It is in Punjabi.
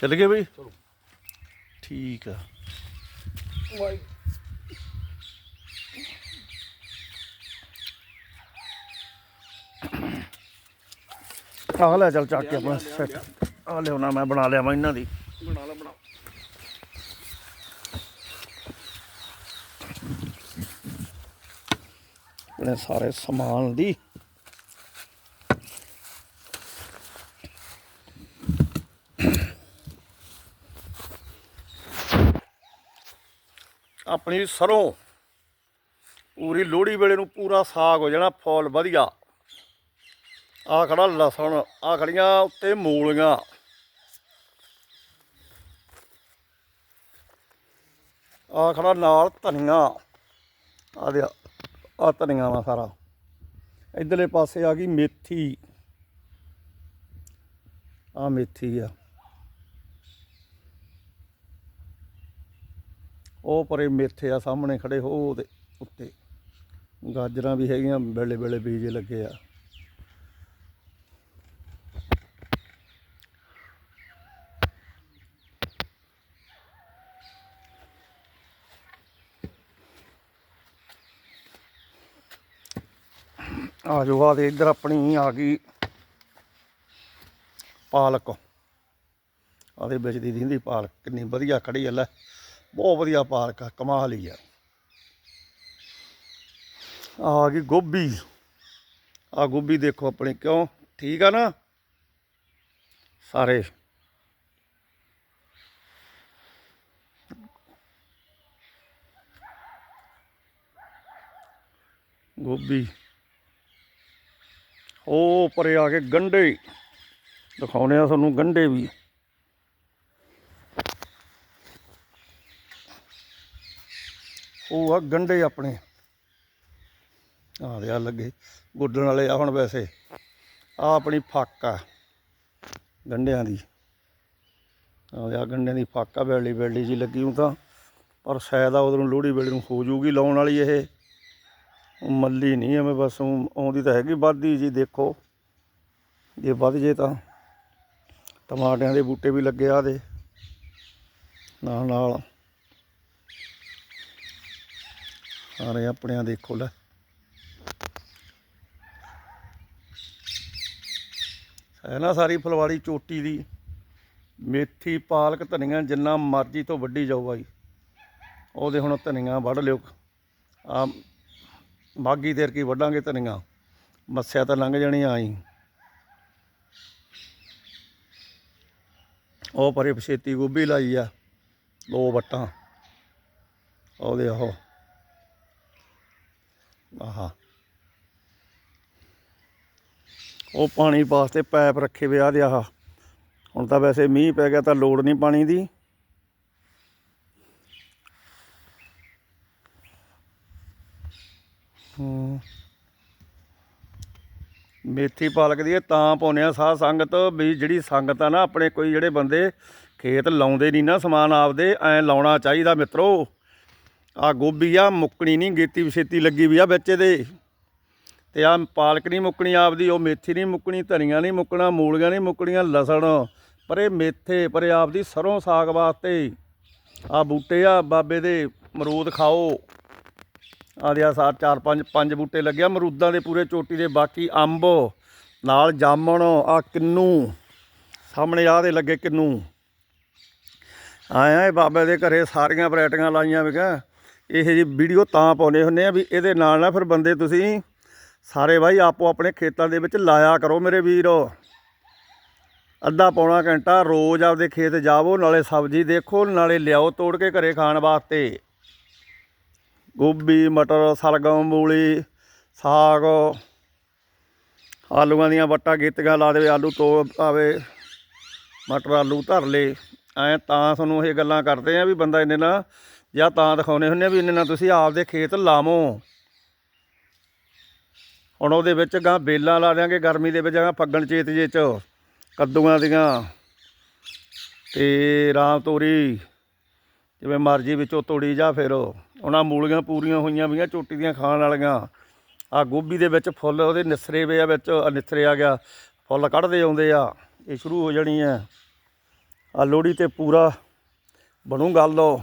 ਚੱਲ ਗਏ ਬਈ। ਠੀਕ ਆ। ਆ ਲੈ ਚੱਲ ਚੱਕ ਕੇ ਆਪਣਾ ਸੈੱਟ ਆ ਲਿਆਉਣਾ ਮੈਂ ਬਣਾ ਲਿਆ ਮੈਂ ਇਹਨਾਂ ਦੀ। ਬਣਾ ਲਾ ਬਣਾ। ਆਪਣੇ ਸਾਰੇ ਸਮਾਨ ਦੀ ਆਪਣੀ ਸਰੋਂ। ਪੂਰੀ ਲੋਹੜੀ ਵੇਲੇ ਨੂੰ ਪੂਰਾ ਸਾਗ ਹੋ ਜਾਣਾ, ਫੁੱਲ ਵਧੀਆ। ਆ ਖੜਾ ਲਸਣ, ਆ ਖੜੀਆਂ ਉੱਤੇ ਮੂਲੀਆਂ। ਆ ਖੜਾ ਨਾਲ ਧਨੀਆ। ਆ ਦੇ, ਆ ਧਨੀਆ ਵਾ ਸਾਰਾ। ਇਧਰਲੇ ਪਾਸੇ ਆ ਗਈ ਮੇਥੀ। ਆ ਮੇਥੀ ਆ। ਉਹ ਪਰੇ ਮੇਥੇ ਆ ਸਾਹਮਣੇ ਖੜੇ ਹੋ ਉਹਦੇ ਉੱਤੇ। ਗਾਜਰਾਂ ਵੀ ਹੈਗੀਆਂ, ਵੇਲੇ ਵੇਲੇ ਬੀਜ ਲੱਗੇ ਆ। ਆ ਜੋ ਆ ਤੇ ਇੱਧਰ ਆਪਣੀ ਆ ਗਈ ਪਾਲਕ। ਆਦੇ ਵਿੱਚ ਦੀ ਦਿੰਦੀ ਪਾਲਕ, ਕਿੰਨੀ ਵਧੀਆ ਖੜੀ ਆ, ਲੈ। ਬਹੁਤ ਵਧੀਆ ਪਾਰਕ ਆ, ਕਮਾਲ ਹੀ ਆ। ਆ ਗਈ ਗੋਭੀ। ਆ ਗੋਭੀ ਦੇਖੋ ਆਪਣੀ ਕਿਉਂ ਠੀਕ ਆ ਨਾ? ਸਾਰੇ। ਗੋਭੀ। ਉਹ ਪਰੇ ਆ ਕੇ ਗੰਡੇ। ਦਿਖਾਉਣੇ ਆ ਤੁਹਾਨੂੰ ਗੰਡੇ ਵੀ। ਉਹ ਆ ਗੰਡੇ ਆਪਣੇ। ਆ ਦੇ ਆ ਲੱਗੇ, ਗੁੱਡਣ ਵਾਲੇ ਆ ਹੁਣ ਵੈਸੇ। ਆ ਆਪਣੀ ਫੱਕ ਆ ਗੰਡਿਆਂ ਦੀ। ਆ ਦੇ ਆ ਗੰਡਿਆਂ ਦੀ ਫੱਕ ਆ, ਬੈਲੀ ਬੈਲੀ ਜੀ ਲੱਗੀ ਹੂੰ ਤਾਂ। ਪਰ ਸ਼ਾਇਦ ਆ ਉਧਰੋਂ ਲੋਹੜੀ ਵੇਲੇ ਨੂੰ ਹੋ ਜੂਗੀ ਲਾਉਣ ਵਾਲੀ ਇਹ। ਮੱਲੀ ਨਹੀਂ ਐਵੇਂ ਬਸ ਊਂ ਆਉਂਦੀ ਤਾਂ ਹੈਗੀ, ਵੱਧਦੀ ਜੀ ਦੇਖੋ। ਜੇ ਵੱਧ ਜੇ ਤਾਂ ਟਮਾਟਿਆਂ ਦੇ ਬੂਟੇ ਵੀ ਲੱਗੇ ਆ ਦੇ। ਨਾਲ ਨਾਲ ਸਾਰੇ ਆਪਣਿਆਂ ਦੇਖੋ ਲੈ ਹੈ ਨਾ ਸਾਰੀ ਫਲਵਾੜੀ ਚੋਟੀ ਦੀ ਮੇਥੀ, ਪਾਲਕ, ਧਨੀਆ ਜਿੰਨਾ ਮਰਜ਼ੀ ਤੋਂ ਵੱਡੀ ਜਾਊ ਬਾਈ। ਉਹਦੇ ਹੁਣ ਧਨੀਆ ਵੱਢ ਲਿਓ। ਆ ਮਾਗੀ ਤੇਰ ਕੀ ਵੱਢਾਂਗੇ ਧਨੀਆ। ਮੱਸਿਆ ਤਾਂ ਲੰਘ ਜਾਣੀ ਆਈ। ਉਹ ਪਰੇ ਪਛੇਤੀ ਗੋਭੀ ਲਾਈ ਆ। ਦੋ ਵੱਟਾਂ। ਉਹਦੇ ਉਹ ਆਹਾ। ਉਹ ਪਾਣੀ ਵਾਸਤੇ ਪਾਈਪ ਰੱਖੇ ਵੇ ਆ ਦੇ ਆਹ। ਹੁਣ ਤਾਂ ਵੈਸੇ ਮੀਂਹ ਪੈ ਗਿਆ ਤਾਂ ਲੋੜ ਨਹੀਂ ਪਾਣੀ ਦੀ। ਮੇਥੀ ਪਾਲਕ ਦੀ ਇਹ ਤਾਂ ਪਾਉਂਦੇ ਆ ਸਾਧ ਸੰਗਤ ਵੀ ਜਿਹੜੀ ਸੰਗਤ ਆ ਨਾ, ਆਪਣੇ ਕੋਈ ਜਿਹੜੇ ਬੰਦੇ ਖੇਤ ਲਾਉਂਦੇ ਨਹੀਂ ਨਾ ਸਮਾਨ ਆਪਦੇ, ਐ ਲਾਉਣਾ ਚਾਹੀਦਾ ਮਿੱਤਰੋ। ਆ ਗੋਭੀ ਆ, ਮੁੱਕਣੀ ਨਹੀਂ, ਗੇਤੀ ਵਿਛੇਤੀ ਲੱਗੀ ਵੀ ਆ ਵਿੱਚ ਇਹਦੇ। ਤੇ ਆ ਪਾਲਕ ਨਹੀਂ ਮੁੱਕਣੀ ਆਪਦੀ, ਉਹ ਮੇਥੀ ਨਹੀਂ ਮੁੱਕਣੀ, ਧਨੀਆ ਨਹੀਂ ਮੁੱਕਣਾ, ਮੂਲੀਆਂ ਨਹੀਂ ਮੁੱਕਣੀਆਂ, ਲਸਣ। ਪਰ ਇਹ ਮੇਥੇ, ਪਰ ਆਪਦੀ ਸਰੋਂ ਸਾਗ ਵਾਸਤੇ। ਆ ਬੂਟੇ ਆ, ਬਾਬੇ ਦੇ ਮਰੂਦ ਖਾਓ। ਆ ਦੇ ਸਾਰ, ਚਾਰ, ਪੰਜ ਪੰਜ ਬੂਟੇ ਲੱਗਿਆ ਮਰੂਦਾਂ ਦੇ ਪੂਰੇ, ਚੋਟੀ ਦੇ, ਬਾਕੀ ਅੰਬ, ਨਾਲ ਜਾਮਣ, ਆ ਕਿੰਨੂ। ਸਾਹਮਣੇ ਆ ਦੇ ਲੱਗੇ ਕਿੰਨੂ। ਆਇਆ ਇਹ ਬਾਬੇ ਦੇ ਘਰੇ ਸਾਰੀਆਂ ਵੈਰਾਈਟੀਆਂ ਲਾਈਆਂ ਵਿਗਾ ਇਹ ਜੀ ਵੀਡੀਓ ਤਾਂ ਪਾਉਨੇ ਹੁੰਨੇ ਆ ਵੀ ਇਹਦੇ ਨਾਲ ਨਾ ਫਿਰ ਬੰਦੇ ਤੁਸੀਂ ਸਾਰੇ ਬਾਈ ਆਪੋ ਆਪਣੇ ਖੇਤਾਂ ਦੇ ਵਿੱਚ ਲਾਇਆ ਕਰੋ ਮੇਰੇ ਵੀਰ। ਅੱਧਾ ਪੌਣਾ ਘੰਟਾ ਰੋਜ਼ ਆਪਦੇ ਖੇਤ ਜਾਵੋ, ਨਾਲੇ ਸਬਜ਼ੀ ਦੇਖੋ, ਨਾਲੇ ਲਿਆਓ ਤੋੜ ਕੇ ਘਰੇ ਖਾਣ ਵਾਸਤੇ। ਗੋਭੀ, ਮਟਰ, ਸਲਗਮ, ਮੂਲੀ, ਸਾਗ, ਆਲੂਆਂ ਦੀਆਂ ਵੱਟਾਂ, ਗੀਤੀਆਂ ਲਾ ਦੇਵੇ, ਆਲੂ ਤੋ ਆਵੇ, ਮਟਰ, ਆਲੂ ਧਰ ਲੇ ਐ ਤਾਂ ਤੁਹਾਨੂੰ ਇਹ ਗੱਲਾਂ ਕਰਦੇ ਆ ਵੀ ਬੰਦਾ ਇੰਨੇ ਨਾਲ ਜਾਂ ਤਾਂ ਦਿਖਾਉਨੇ ਹੁੰਨੇ ਆ ਵੀ ਇੰਨੇ ਨਾਲ ਤੁਸੀਂ ਆਪਦੇ ਖੇਤ ਲਾਵੋ। ਹੁਣ ਉਹਦੇ ਵਿੱਚ ਗਾਂ ਬੇਲਾਂ ਲਾ ਦਿਆਂਗੇ, ਗਰਮੀ ਦੇ ਵਿੱਚ ਗਾਂ ਫੱਗਣ ਚੇਤ ਜੇ ਚ, ਕੱਦੂਆਂ ਦੀਆਂ। ਤੇ ਰਾਮ ਤੋਰੀ, ਜਿਵੇਂ ਮਰਜ਼ੀ ਵਿੱਚੋਂ ਤੋੜੀ ਜਾ ਫਿਰ। ਉਹਨਾਂ ਮੂਲੀਆਂ ਪੂਰੀਆਂ ਹੋਈਆਂ ਵੀਆਂ, ਚੋਟੀ ਦੀਆਂ ਖਾਣ ਵਾਲੀਆਂ। ਆ ਗੋਭੀ ਦੇ ਵਿੱਚ ਫੁੱਲ, ਉਹਦੇ ਨਿਸਰੇ ਵੇ ਆ ਵਿੱਚ, ਆਹ ਨਿਸਰੇ ਆ ਗਿਆ। ਫੁੱਲ ਕੱਢਦੇ ਆਉਂਦੇ ਆ, ਇਹ ਸ਼ੁਰੂ ਹੋ ਜਾਣੀ ਆ। ਆ ਲੋਹੜੀ ਤੇ ਪੂਰਾ ਬਣੂ ਗੱਲ। ਉਹ